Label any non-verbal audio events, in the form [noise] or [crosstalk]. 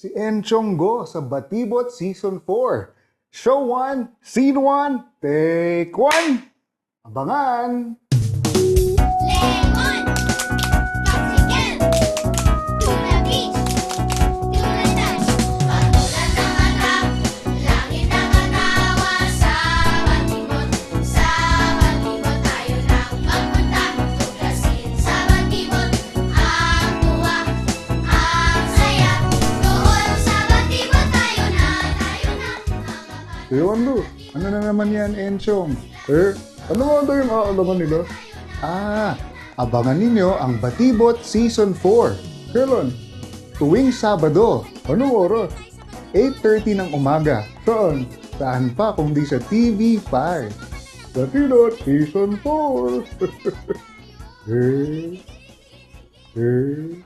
si Enchong Go sa Batibot Season 4. Show 1, Scene 1, Take 1! Abangan! Ewan lo, ano na naman yan, Enchong? Eh, ano nga daw yung aabangan nila? Ah, abangan ninyo ang Batibot Season 4. Kailan? Tuwing Sabado. Anong oras? 8.30 ng umaga. Saan? Saan pa kung di sa TV5? Batibot Season 4. [laughs] eh, eh,